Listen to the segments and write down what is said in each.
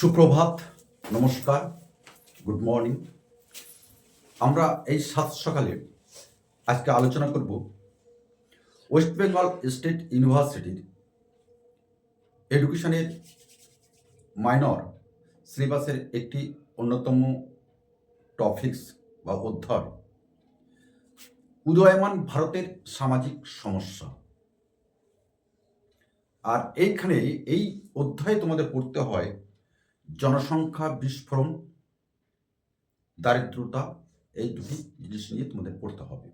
সুপ্রভাত, নমস্কার, good morning. আমরা এই সাত সকালে আজকে আলোচনা করব ওয়েস্ট বেঙ্গল স্টেট ইউনিভার্সিটির এডুকেশনের মাইনর সিলেবাসের একটি অন্যতম টপিক্স বা অধ্যায়, উদয়মান ভারতের সামাজিক সমস্যা। আর এইখানে এই অধ্যায়ে তোমাদের পড়তে হয় জনসংখ্যা বিস্ফোরণ, দারিদ্রতা, এই দুটি জিনিস নিয়ে তোমাদের পড়তে হবে।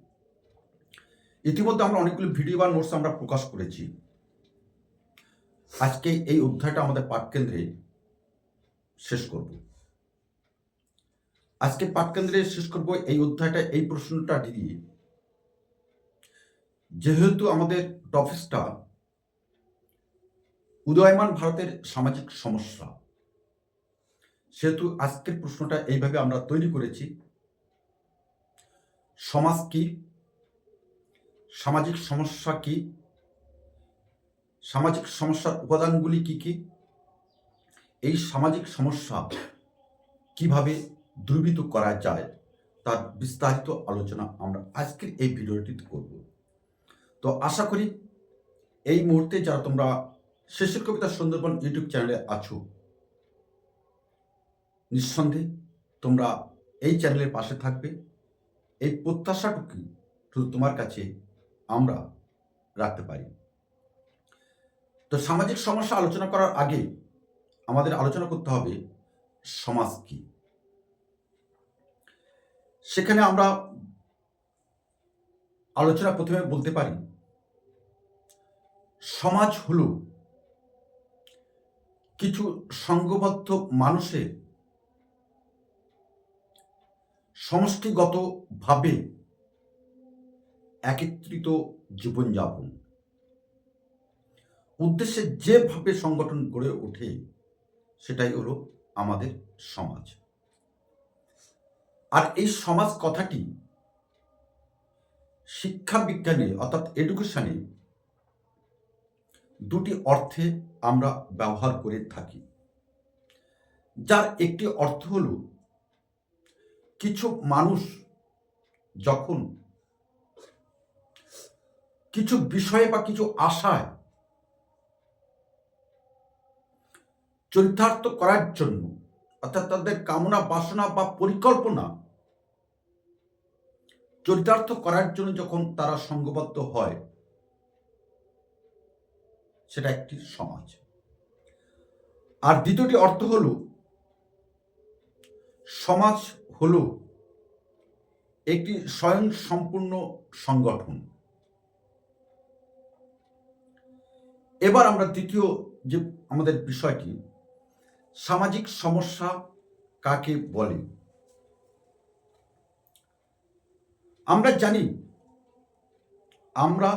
ইতিমধ্যে আমরা অনেকগুলো ভিডিও বা নোটস আমরা প্রকাশ করেছি। আজকে এই অধ্যায়টা আমাদের পাঠকেন্দ্রে শেষ করব। আজকে পাঠকেন্দ্রে শেষ করব এই অধ্যায়টা, এই প্রশ্নটা দিয়ে। যেহেতু আমাদের টপিক্সটা উদয়মান ভারতের সামাজিক সমস্যা সেহেতু আজকের প্রশ্নটা এইভাবে আমরা তৈরি করেছি। সমাজ কি? সামাজিক সমস্যা কি? সামাজিক সমস্যার উপাদানগুলি কি কি? এই সামাজিক সমস্যা কীভাবে দুর্বৃত করা যায় তার বিস্তারিত আলোচনা আমরা আজকের এই ভিডিওটিতে করব। তো আশা করি এই মুহূর্তে যারা তোমরা শেষের কবিতা সুন্দরবন ইউটিউব চ্যানেলে আছো নিঃসন্দেহে তোমরা এই চ্যানেলের পাশে থাকবে। এই প্রত্যাশাটুকু শুধু তোমার কাছে আমরা রাখতে পারি। তো সামাজিক সমস্যা আলোচনা করার আগে আমাদের আলোচনা করতে হবে সমাজ কি। সেখানে আমরা আলোচনা প্রথমে বলতে পারি, সমাজ হলো কিছু সংঘবদ্ধ মানুষের সমষ্টিগতভাবে একত্রিত জীবনযাপন। উদ্দেশ্যে যেভাবে সংগঠন গড়ে ওঠে, সেটাই হলো আমাদের সমাজ। আর এই সমাজ কথাটি শিক্ষা বিজ্ঞানে অর্থাৎ এডুকেশনে দুটি অর্থে আমরা ব্যবহার করে থাকি। যার একটি অর্থ হলো কিছু মানুষ যখন কিছু বিষয়ে বা কিছু আশায় চরিতার্থ করার জন্য, অর্থাৎ তাদের কামনা, বাসনা বা পরিকল্পনা চরিতার্থ করার জন্য যখন তারা সঙ্গবদ্ধ হয়, সেটা একটি সমাজ। আর দ্বিতীয়টি অর্থ হল, সমাজ হল একটি স্বয়ং সম্পূর্ণ সংগঠন। এবার আমরা দ্বিতীয় যে আমাদের বিষয়টি, সামাজিক সমস্যা কাকে বলে? আমরা জানি, আমরা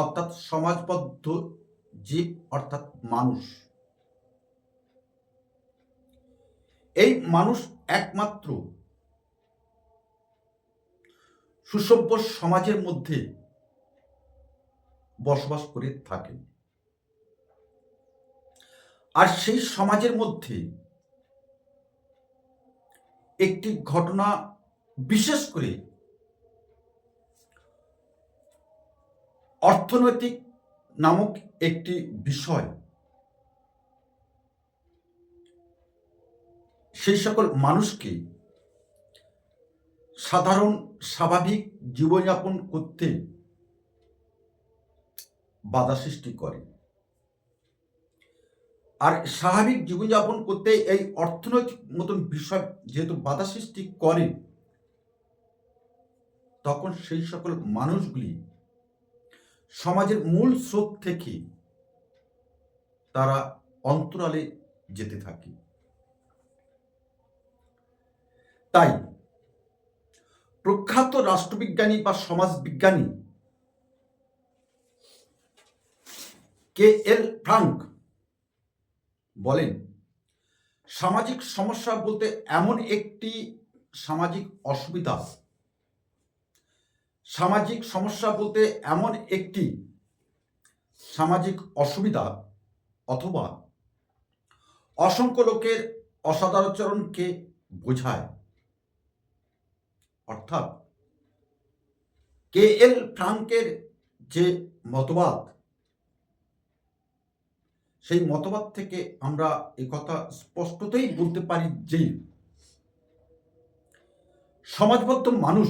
অর্থাৎ সমাজবদ্ধ জীব অর্থাৎ মানুষ, এই মানুষ একমাত্র সুসভ্য সমাজের মধ্যে বসবাস করে থাকেন। আর সেই সমাজের মধ্যে একটি ঘটনা বিশেষ করে অর্থনৈতিক নামক একটি বিষয়, সেই সকল মানুষকে সাধারণ, স্বাভাবিক জীবনযাপন করতে বাধা সৃষ্টি করে। আর স্বাভাবিক জীবনযাপন করতে এই অর্থনৈতিক মতন বিষয় যেহেতু বাধা সৃষ্টি করে, তখন সেই সকল মানুষগুলি সমাজের মূল স্রোত থেকে তারা অন্তরালে যেতে থাকে। তাই প্রখ্যাত রাষ্ট্রবিজ্ঞানী বা সমাজবিজ্ঞানী কে এল ফ্রাঙ্ক বলেন, সামাজিক সমস্যা বলতে এমন একটি সামাজিক অসুবিধা। সামাজিক সমস্যা বলতে এমন একটি সামাজিক অসুবিধা অথবা অসংখ্য লোকের অসদাচরণকে বোঝায়। অর্থাৎ কে এল ফ্রাঙ্কের যে মতবাদ, সেই মতবাদ থেকে আমরা কথা স্পষ্টতই বলতে পারি যে সমাজবদ্ধ মানুষ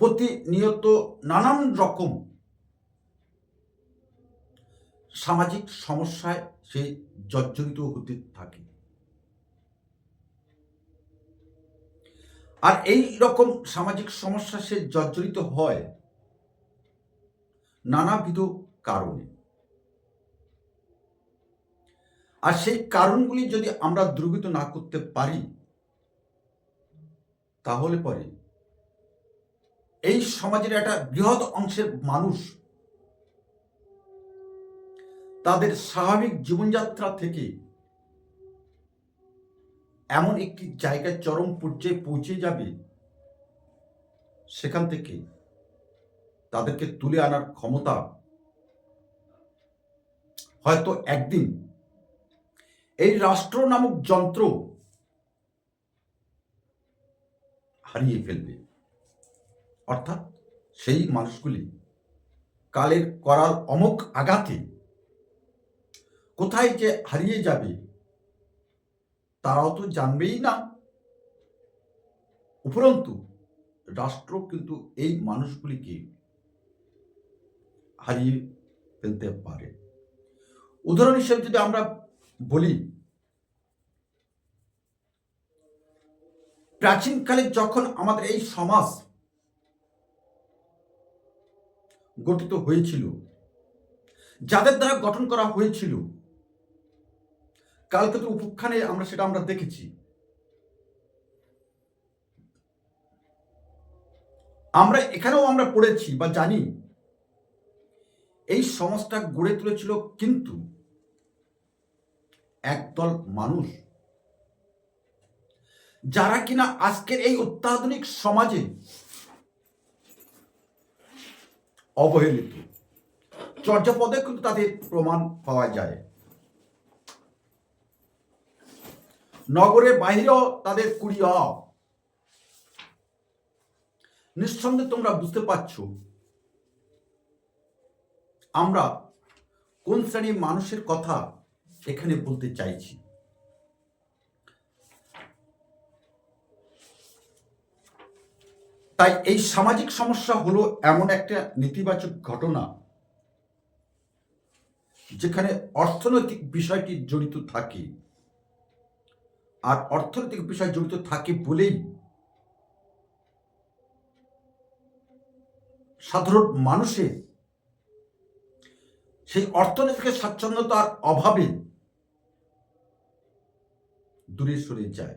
প্রতিনিয়ত নানান রকম সামাজিক সমস্যায় সে জর্জরিত হতে থাকে। আর এই রকম সামাজিক সমস্যা সে জর্জরিত হয় নানাবিধ কারণে। আর সেই কারণগুলি যদি আমরা দ্রুবিত না করতে পারি, তাহলে পরে এই সমাজের একটা বৃহৎ অংশের মানুষ তাদের স্বাভাবিক জীবনযাত্রা থেকে এমন একটি জায়গায় চরম পর্যায়ে পৌঁছে যাবে, সেখান থেকে তাদেরকে তুলে আনার ক্ষমতা হয়তো একদিন এই রাষ্ট্র নামক যন্ত্র হারিয়ে ফেলবে। অর্থাৎ সেই মানুষগুলি কালের করার অমুক আঘাতে কোথায় যে হারিয়ে যাবে তারাও তো জানবেই না। উপরন্তু, রাষ্ট্র কিন্তু এই মানুষগুলিকে হারিয়ে ফেলতে পারে। উদাহরণ হিসেবে যদি আমরা বলি, প্রাচীনকালে যখন আমাদের এই সমাজ গঠিত হয়েছিল, যাদের দ্বারা গঠন করা হয়েছিল কালকে তো উপখ্যানে আমরা সেটা আমরা দেখেছি। আমরা এখানেও আমরা পড়েছি বা জানি। এই সমাজটা গড়ে তুলেছিল কিন্তু একদল মানুষ। যারা কিনা আজকের এই অত্যাধুনিক সমাজে অবহেলিত। চর্যাপদে কিন্তু তাদের প্রমাণ পাওয়া যায়। নগরের বাহিরেও তাদের কুড়িয়া নিঃসন্দেহে তোমরা বুঝতে পারছ, আমরা কোন শ্রেণির মানুষের কথা এখানে বলতে চাইছি। তাই এই সামাজিক সমস্যা হলো এমন একটা নেতিবাচক ঘটনা, যেখানে অর্থনৈতিক বিষয়টি জড়িত থাকে। আর অর্থনৈতিক বিষয় জড়িত থাকে বলেই সাধারণ মানুষের সেই অর্থনৈতিক স্বাচ্ছন্দ্যতার অভাবে দূরে সরে যায়।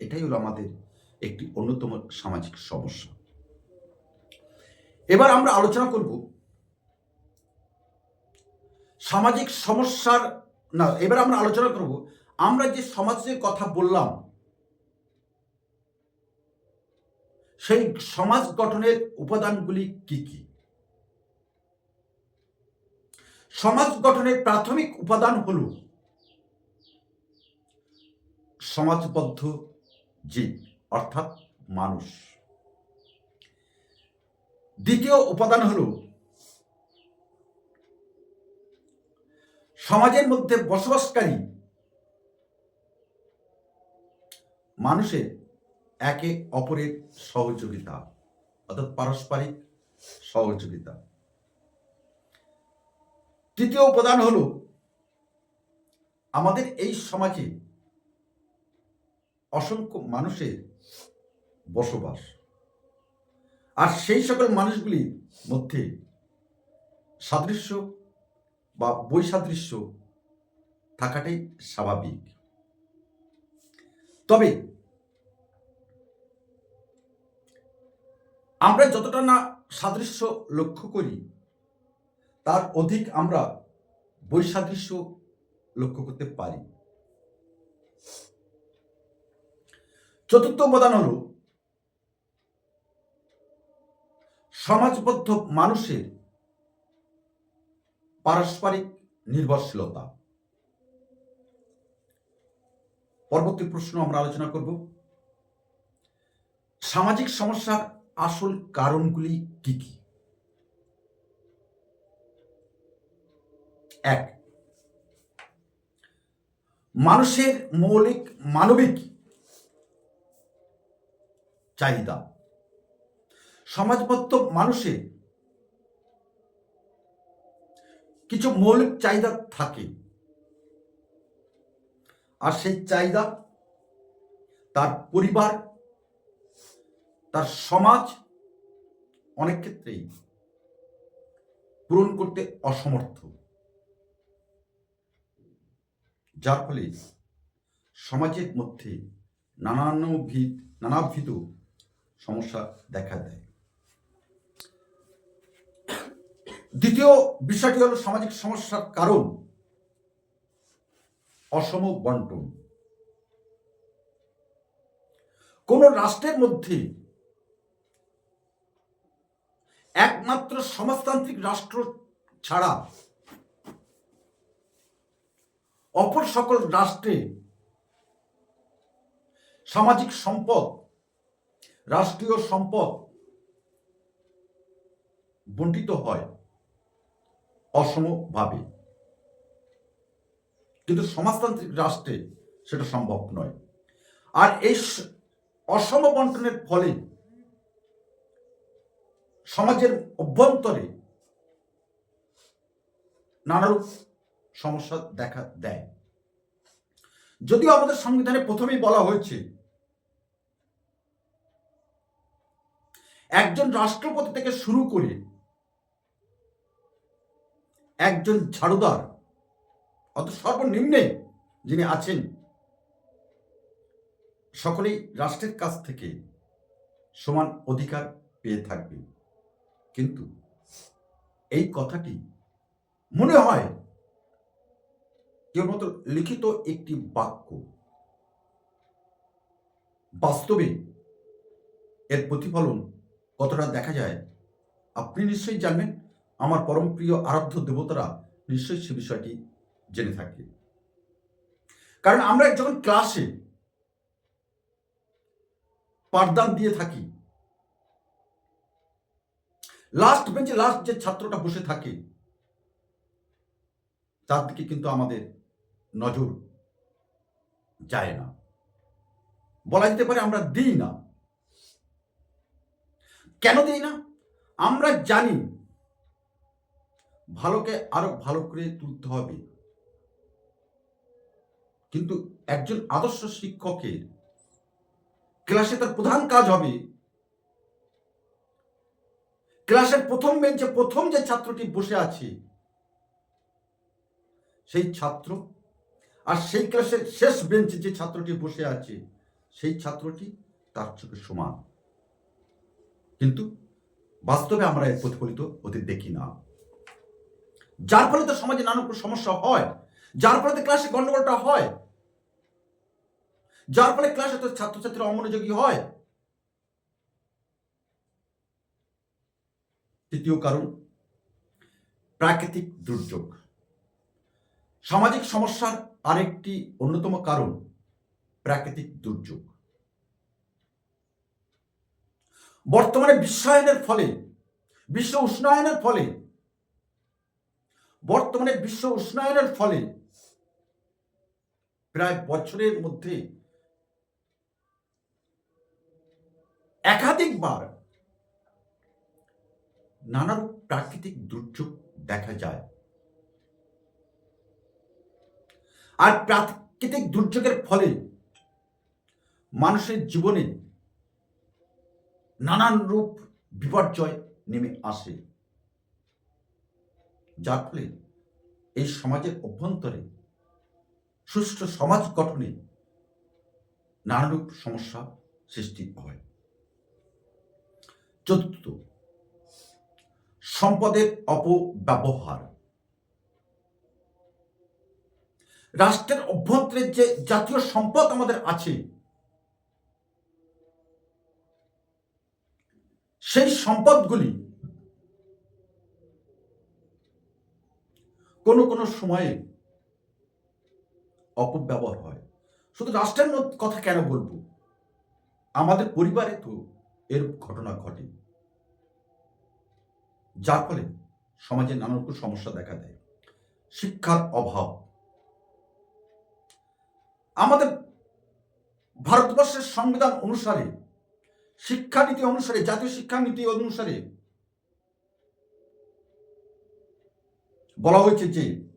এটাই হলো আমাদের একটি অন্যতম সামাজিক সমস্যা। এবার আমরা আলোচনা করব সামাজিক সমস্যার না, এবার আমরা আলোচনা করব আমরা যে সমাজের কথা বললাম, সেই সমাজ গঠনের উপাদানগুলি কি কি? সমাজ গঠনের প্রাথমিক উপাদান হল সমাজবদ্ধ জীব, অর্থাৎ মানুষ। দ্বিতীয় উপাদান হল সমাজের মধ্যে বসবাসকারী মানুষের একে অপরের সহযোগিতা অর্থাৎ পারস্পরিক সহযোগিতা। তৃতীয় উপাদান হল আমাদের এই সমাজে অসংখ্য মানুষের বসবাস। আর সেই সকল মানুষগুলির মধ্যে সাদৃশ্য বা বৈসাদৃশ্য থাকাটাই স্বাভাবিক। তবে আমরা যতটা না সাদৃশ্য লক্ষ্য করি, তার অধিক আমরা বৈসাদৃশ্য লক্ষ্য করতে পারি। চতুর্থ উপাদান হল সমাজবদ্ধ মানুষের পারস্পরিক নির্ভরশীলতা। পরবর্তী প্রশ্ন আমরা আলোচনা করব। সামাজিক সমস্যার আসল কারণগুলি কি কি? এক, মানুষের মৌলিক মানবিক চাহিদা। সমাজবদ্ধ মানুষের কিছু মৌলিক চাহিদা থাকে। আর সেই চাহিদা তার পরিবার, তার সমাজ অনেক ক্ষেত্রেই পূরণ করতে অসমর্থ। যার ফলে সমাজের মধ্যে নানানবিধ, নানাবিধ সমস্যা দেখা দেয়। দ্বিতীয় বিষয়টি হলো সামাজিক সমস্যার কারণ। অসম বন্টন। কোন রাষ্ট্রের মধ্যে একমাত্র সমাজতান্ত্রিক রাষ্ট্র ছাড়া অপর সকল রাষ্ট্রে সামাজিক সম্পদ, রাষ্ট্রীয় সম্পদ বন্টিত হয় অসমভাবে। কিন্তু সমাজতান্ত্রিক রাষ্ট্রে সেটা সম্ভব নয়। আর এই অসম বন্টনের ফলে সমাজের অভ্যন্তরে নানারূপ সমস্যা দেখা দেয়। যদিও আমাদের সংবিধানে প্রথমেই বলা হয়েছে, একজন রাষ্ট্রপতি থেকে শুরু করে একজন ঝাড়ুদার অত সর্বনিম্নে যিনি আছেন, সকলেই রাষ্ট্রের কাছ থেকে সমান অধিকার পেয়ে থাকবে। কিন্তু এই কথাটি মনে হয় কেবলমাত্র লিখিত একটি বাক্য। বাস্তবে এর প্রতিফলন কতটা দেখা যায়, আপনি নিশ্চয়ই জানবেন। আমার পরম প্রিয় আরাধ্য দেবতারা নিশ্চয়ই সে বিষয়টি জেনে থাকে। কারণ আমরা যখন ক্লাসে পাঠদান দিয়ে থাকি লাস্ট বেঞ্চে লাস্ট যে ছাত্রটা বসে থাকে, তার দিকে কিন্তু আমাদের নজর যায় না। বলা যেতে পারে আমরা দিই না। কেন দিই না? আমরা জানি ভালোকে আরও ভালো করে তুলতে হবে। কিন্তু একজন আদর্শ শিক্ষকের ক্লাসে তার প্রধান কাজ হবে ক্লাসের প্রথম বেঞ্চে প্রথম যে ছাত্রটি বসে আছে, সেই ছাত্র আর সেই ক্লাসের শেষ বেঞ্চে যে ছাত্রটি বসে আছে, সেই ছাত্রটি তার চোখে সমান। কিন্তু বাস্তবে আমরা এর প্রতিফলিত হতে দেখি না। যার ফলে তো সমাজে নানা সমস্যা হয়, যার ফলে তো ক্লাসে গন্ডগোলটা হয় যার ফলে ক্লাসে তো ছাত্রছাত্রীরা অমনোযোগী হয়। তৃতীয় কারণ, প্রাকৃতিক দুর্যোগ। সামাজিক সমস্যার আরেকটি অন্যতম কারণ, প্রাকৃতিক দুর্যোগ। বর্তমানে বিশ্বায়নের ফলে, বিশ্ব উষ্ণায়নের ফলে, বর্তমানে বিশ্ব উষ্ণায়নের ফলে, প্রায় বছরের মধ্যে একাধিকবার নানারূপ প্রাকৃতিক দুর্যোগ দেখা যায়। আর প্রাকৃতিক দুর্যোগের ফলে মানুষের জীবনে নানান রূপ বিপর্যয় নেমে আসে। যার ফলে এই সমাজের অভ্যন্তরে সুষ্ঠু সমাজ গঠনে নানারূপ সমস্যা সৃষ্টি হয়। চতুর্থ, সম্পদের অপব্যবহার। রাষ্ট্রের অভ্যন্তরের যে জাতীয় সম্পদ আমাদের আছে, সেই সম্পদগুলি কোনো কোনো সময়ে অপব্যবহার হয়। শুধু রাষ্ট্রের কথা কেন বলব? আমাদের পরিবারে তো এর ঘটনা ঘটে। যার ফলে সমাজে নানা রকম সমস্যা দেখা দেয়। শিক্ষার অভাব। আমাদের ভারতবর্ষের সংবিধান অনুসারে, শিক্ষানীতি অনুসারে, জাতীয় শিক্ষানীতি অনুসারে বলা হয়েছে যে,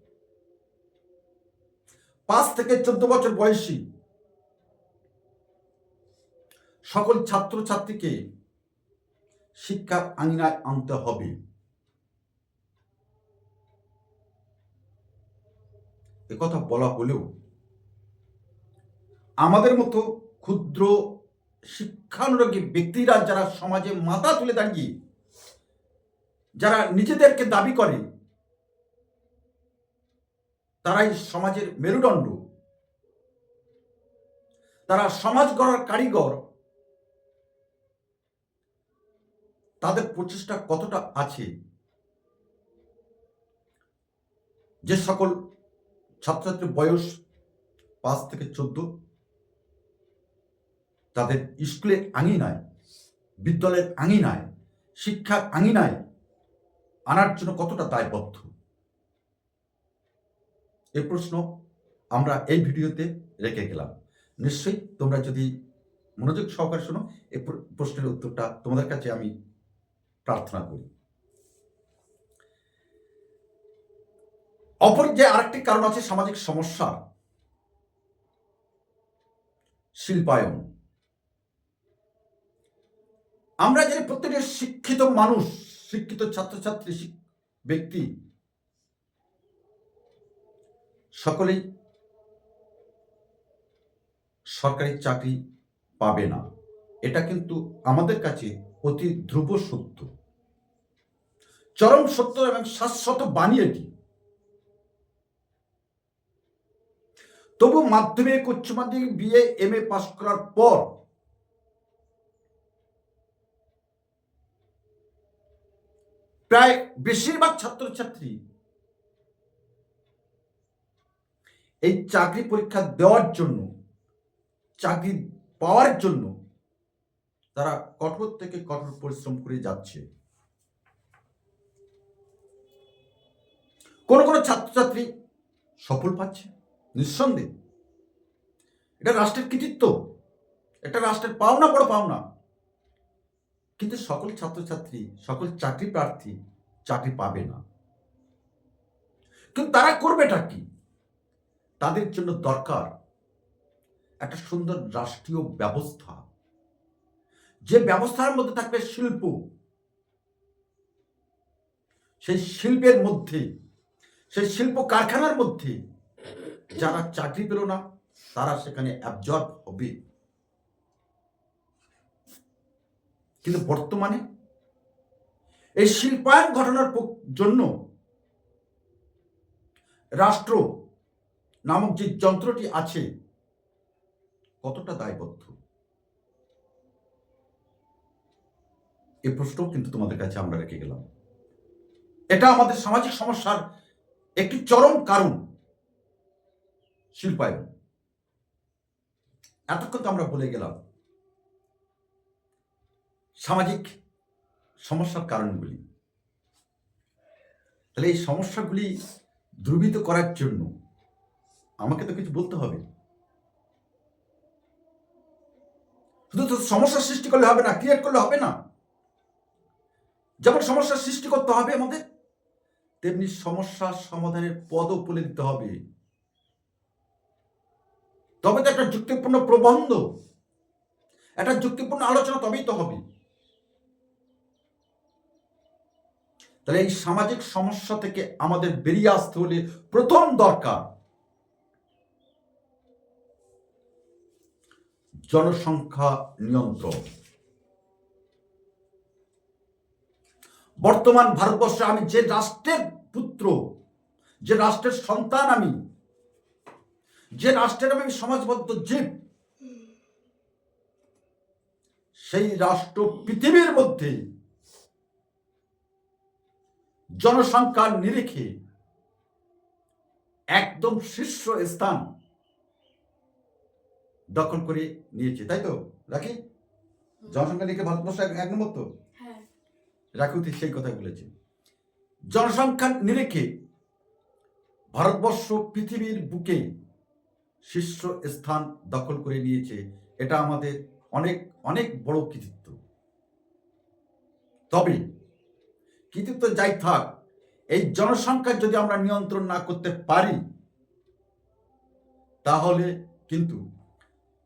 পাঁচ থেকে চোদ্দ বছর বয়সী সকল ছাত্রছাত্রীকে শিক্ষার আঙিনায় আনতে হবে। কথা বলা হলেও আমাদের মতো ক্ষুদ্র শিক্ষানুরাগী ব্যক্তিরা যারা সমাজে মাথা তুলে দাঁড়িয়ে, যারা নিজেদেরকে দাবি করে, তারাই সমাজের মেরুদণ্ড। তারা সমাজ গড়ার কারিগর তাদের প্রচেষ্টা কতটা আছে? যে সকল ছাত্রছাত্রীর বয়স পাঁচ থেকে চোদ্দ, তাদের স্কুলের আঙিনায়, বিদ্যালয়ের আঙিনায়, শিক্ষার আঙিনায় আনার জন্য কতটা দায়বদ্ধ? এই প্রশ্ন আমরা এই ভিডিওতে রেখে গেলাম। নিশ্চয়ই তোমরা যদি মনোযোগ সহকারে শোনো এই প্রশ্নের উত্তরটা তোমাদের কাছে আমি প্রার্থনা করি। অপর যে আরেকটি কারণ আছে সামাজিক সমস্যা শিল্পায়ন। আমরা যে প্রত্যেকটা শিক্ষিত মানুষ, শিক্ষিত ছাত্রছাত্রী ব্যক্তি, সকলেই সরকারি চাকরি পাবে না। এটা কিন্তু আমাদের কাছে অতি ধ্রুব সত্য। চরম সত্য এবং শাশ্বত বাণী এটি। তবু মাধ্যমিক, উচ্চ মাধ্যমিক, বিএ এম এ পাশ করার পর প্রায় বেশিরভাগ ছাত্রছাত্রী এই চাকরি পরীক্ষা দেওয়ার জন্য, চাকরি পাওয়ার জন্য তারা কঠোর থেকে কঠোর পরিশ্রম করে যাচ্ছে। কোন কোন ছাত্রছাত্রী সফল পাচ্ছে? নিঃসন্দেহে। এটা রাষ্ট্রের কৃতিত্ব। এটা রাষ্ট্রের পাওনা, বড় পাওনা। কিন্তু সকল ছাত্রছাত্রী, সকল চাকরি প্রার্থী চাকরি পাবে না। কিন্তু তারা করবেটা কি? তাদের জন্য দরকার একটা সুন্দর রাষ্ট্রীয় ব্যবস্থা। যে ব্যবস্থার মধ্যে থাকবে শিল্প। সেই শিল্পের মধ্যে সেই শিল্প কারখানার মধ্যে যারা চাকরি পেল না, তারা সেখানে অ্যাবজর্ব হবে। কিন্তু বর্তমানে এই শিল্পায়ন ঘটনার জন্য রাষ্ট্র নামক যে যন্ত্রটি আছে, কতটা দায়বদ্ধ? এই প্রশ্ন কিন্তু তোমাদের কাছে আমরা রেখে গেলাম। এটা আমাদের সামাজিক সমস্যার একটি চরম কারণ শিল্পায়ন। এতক্ষণ তো আমরা বলে গেলাম সামাজিক সমস্যার কারণগুলি। তাহলে এই সমস্যাগুলি দ্রুবিত করার জন্য আমাকে তো কিছু বলতে হবে। শুধু তো সমস্যার সৃষ্টি করলে হবে না ক্রিয়েট করলে হবে না। যেমন সমস্যার সৃষ্টি করতে হবে আমাদের তেমনি সমস্যার সমাধানের পদও বলে দিতে হবে। তবে তো একটা যুক্তিপূর্ণ প্রবন্ধ। একটা যুক্তিপূর্ণ আলোচনা তবেই তো হবে। তাহলে এই সামাজিক সমস্যা থেকে আমাদের বেরিয়ে আসতে হলে প্রথম দরকার জনসংখ্যা নিয়ন্ত্রণ। বর্তমান ভারতবর্ষে আমি যে রাষ্ট্রের পুত্র, যে রাষ্ট্রের সন্তান আমি, যে রাষ্ট্রের আমি সমাজবদ্ধ জীব, সেই রাষ্ট্র পৃথিবীর মধ্যে জনসংখ্যার নিরিখে একদম শীর্ষ স্থান দখল করে নিয়েছে, তাই তো? রাখি জনসংখ্যা দিকে ভারতবর্ষ এক নম্বর তো? রাকুতি সেই কথা বলেছে। জনসংখ্যার নিরিখে ভারতবর্ষ পৃথিবীর বুকে শীর্ষ স্থান দখল করে নিয়েছে। এটা আমাদের অনেক অনেক বড় কৃতিত্ব। তবে কৃতিত্ব যাই থাক, এই জনসংখ্যা যদি আমরা নিয়ন্ত্রণ না করতে পারি, তাহলে কিন্তু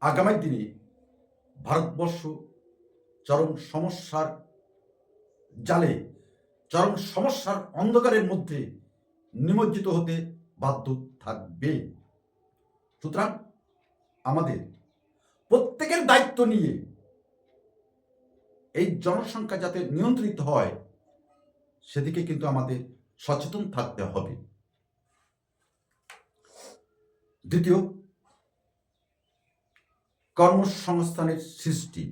আগামী দিনে ভারতবর্ষ চরম সমস্যার জালে চরম সমস্যার অন্ধকারের মধ্যে নিমজ্জিত হতে বাধ্য থাকবে। সুতরাং আমাদের প্রত্যেকের দায়িত্ব নিয়ে এই জনসংখ্যা যাতে নিয়ন্ত্রিত হয়, সেদিকে কিন্তু আমাদের সচেতন থাকতে হবে। দ্বিতীয়, কর্মসংস্থানের সৃষ্টি।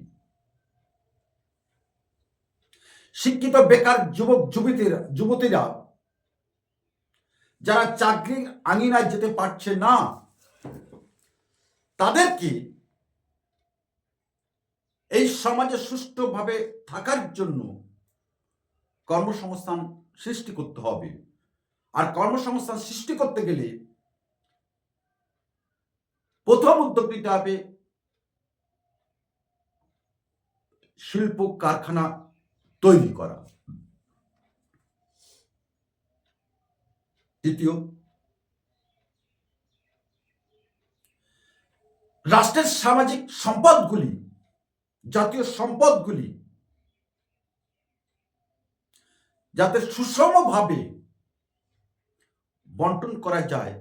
শিক্ষিত বেকার যুবক যুবতীরা যুবতীরা, যারা চাকরি আঙিনায় যেতে পারছে না, তাদেরকে এই সমাজে সুষ্ঠুভাবে থাকার জন্য কর্মসংস্থান সৃষ্টি করতে হবে। আর কর্মসংস্থান সৃষ্টি করতে গেলে প্রথম উদ্যোগ নিতে হবে শিল্প কারখানা তৈরি করা। তৃতীয় রাষ্ট্রের সামাজিক সম্পদগুলি, জাতীয় সম্পদগুলি, যাতে সুষমভাবে বন্টন করা যায়,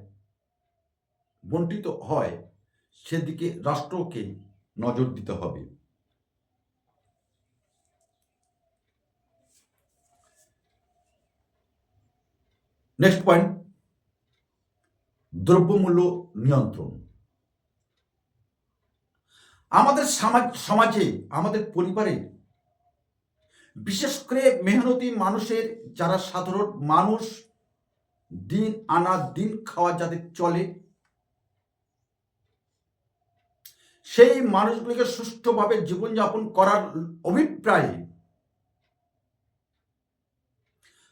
বন্টিত হয়, সেদিকে রাষ্ট্রকে নজর দিতে হবে। নেক্সট পয়েন্ট দ্রব্যমূল্য নিয়ন্ত্রণ. আমাদের সমাজ, আমাদের পরিবারে বিশেষ করে মেহনতি মানুষের যারা সাধারণ মানুষ, দিন আনা, দিন খাওয়া যাদের চলে, সেই মানুষগুলিকে সুষ্ঠুভাবে জীবনযাপন করার অভিপ্রায়ে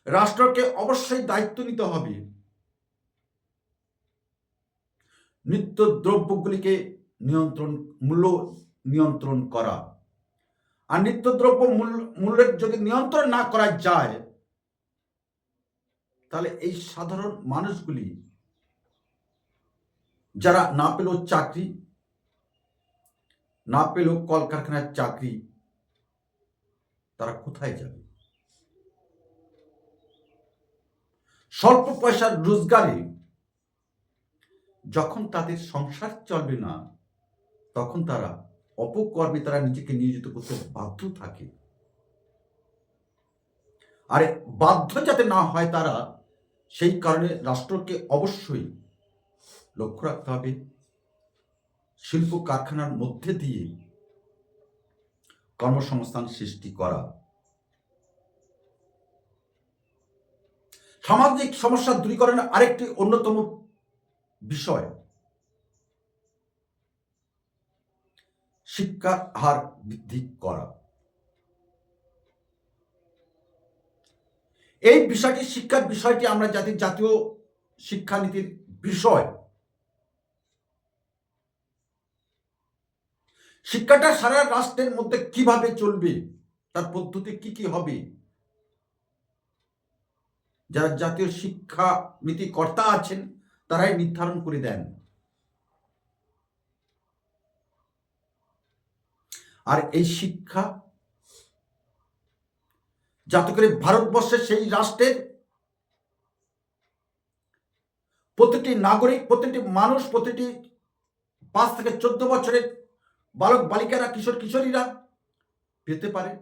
রাষ্ট্রকে অবশ্যই দায়িত্ব নিতে হবে। নিত্য দ্রব্যগুলিকে নিয়ন্ত্রণ, মূল্য নিয়ন্ত্রণ করা। আর নিত্যদ্রব্য মূল্য মূল্যের যদি নিয়ন্ত্রণ না করা যায়, তাহলে এই সাধারণ মানুষগুলি, যারা না পেল চাকরি, না পেল কলকারখানার চাকরি, তারা কোথায় যাবে? স্বল্প পয়সার রোজগারে যখন তাদের সংসার চলবে না, তখন তারা অপকর্মে তারা নিজেকে নিয়োজিত করতে বাধ্য থাকে। আর বাধ্য যাতে না হয় তারা, সেই কারণে রাষ্ট্রকে অবশ্যই লক্ষ্য রাখতে হবে। শিল্প কারখানার মধ্যে দিয়ে কর্মসংস্থান সৃষ্টি করা। সামাজিক সমস্যা দূরীকরণের আরেকটি অন্যতম বিষয় শিক্ষার হার বৃদ্ধি করা। এই বিষয়টি, শিক্ষার বিষয়টি আমরা জাতির জাতীয় শিক্ষানীতির বিষয়। শিক্ষাটা সারা রাষ্ট্রের মধ্যে কীভাবে চলবে, তার পদ্ধতি কি কি হবে? যারা জাতীয় শিক্ষা নীতি কর্তা আছেন, তারাই নির্ধারণ করে দেন। আর এই শিক্ষা, যাতে করে ভারতবর্ষের সেই রাষ্ট্রের প্রতিটি নাগরিক, প্রতিটি মানুষ, প্রতিটি পাঁচ থেকে চোদ্দ বছরের বালক বালিকারা কিশোর কিশোরীরা পেতে পারে।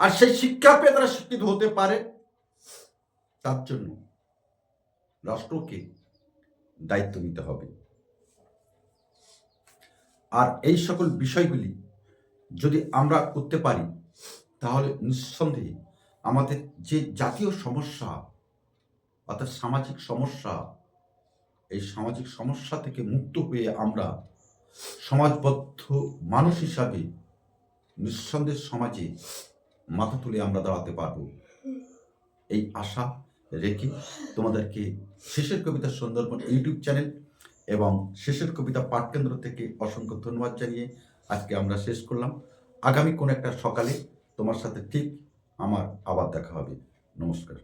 আর সেই শিক্ষা পেয়ে তারা শিক্ষিত হতে পারে। তার জন্য রাষ্ট্রকে দায়িত্ব নিতে হবে। আর এই সকল বিষয়গুলি যদি আমরা করতে পারি, তাহলে নিঃসন্দেহে আমাদের যে জাতীয় সমস্যা, অর্থাৎ সামাজিক সমস্যা, এই সামাজিক সমস্যা থেকে মুক্ত হয়ে আমরা সমাজবদ্ধ মানুষ হিসাবে নিঃসন্দেহ সমাজে মাথা তুলে আমরা দাঁড়াতে পারব। এই আশা রেখে তোমাদেরকে শেষের কবিতা সুন্দরবন ইউটিউব চ্যানেল এবং শেষের কবিতা পাঠকেন্দ্র থেকে অসংখ্য ধন্যবাদ জানিয়ে আজকে আমরা শেষ করলাম। আগামী কোন একটা সকালে তোমার সাথে ঠিক আমার আবার দেখা হবে। নমস্কার।